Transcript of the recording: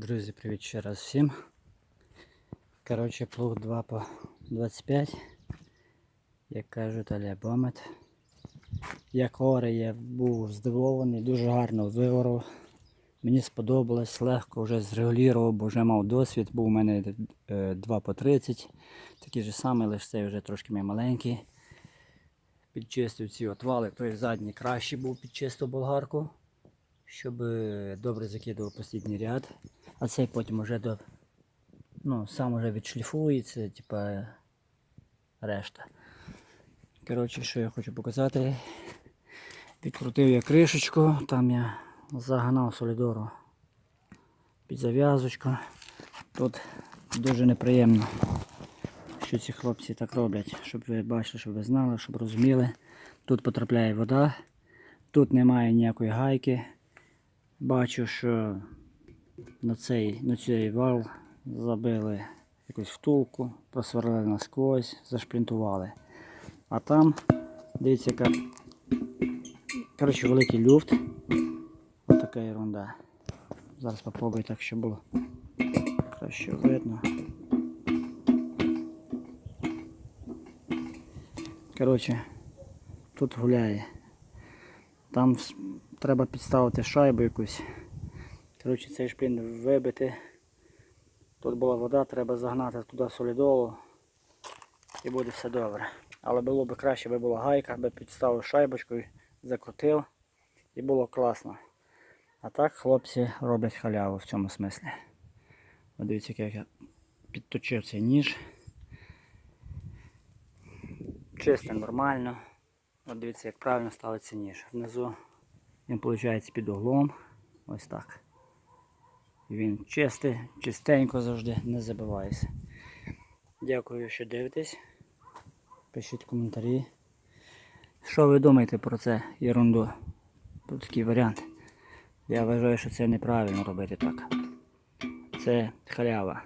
Друзі, привіт ще раз всім. Коротше, плуг 2 по 25. Як кажуть, але бомет. Як ори я був здивований, дуже гарно виорав. Мені сподобалось, легко вже зрегулював, бо вже мав досвід, був у мене е, 2 по 30. Такий же самий, лише цей вже трошки мій маленький. Підчистив ці отвали, той задній кращий був, підчистив болгарку, щоб е, добре закидував послідній ряд. А цей потім вже до, ну, сам вже відшліфується, типа решта. Коротше, що я хочу показати. Відкрутив я кришечку, там я загнав солідору під зав'язочку. Тут дуже неприємно, що ці хлопці так роблять, щоб ви бачили, щоб ви знали, щоб розуміли. Тут потрапляє вода, тут немає ніякої гайки. Бачу, що на цей, на цей вал забили якусь втулку, просверлили насквозь, зашпринтували. А там, дивіться, яка коротше, великий люфт. Ось така ерунда. Зараз спробую так, щоб було краще видно. Коротше, тут гуляє. Там треба підставити шайбу якусь. Коротше, цей шпін вибити. Тут була вода, треба загнати туди солідолу і буде все добре. Але було б краще, би була гайка, би підставив шайбочку, закрутив і було класно. А так хлопці роблять халяву в цьому смислі. Дивіться, як я підточив цей ніж. Чисто нормально. От дивіться, як правильно ставиться ніж. Внизу він виходить під углом. Ось так. Він чистий, чистенько завжди, не забивається. Дякую, що дивитесь. Пишіть коментарі. Що ви думаєте про це ерунду? Про такий варіант. Я вважаю, що це неправильно робити так. Це халява.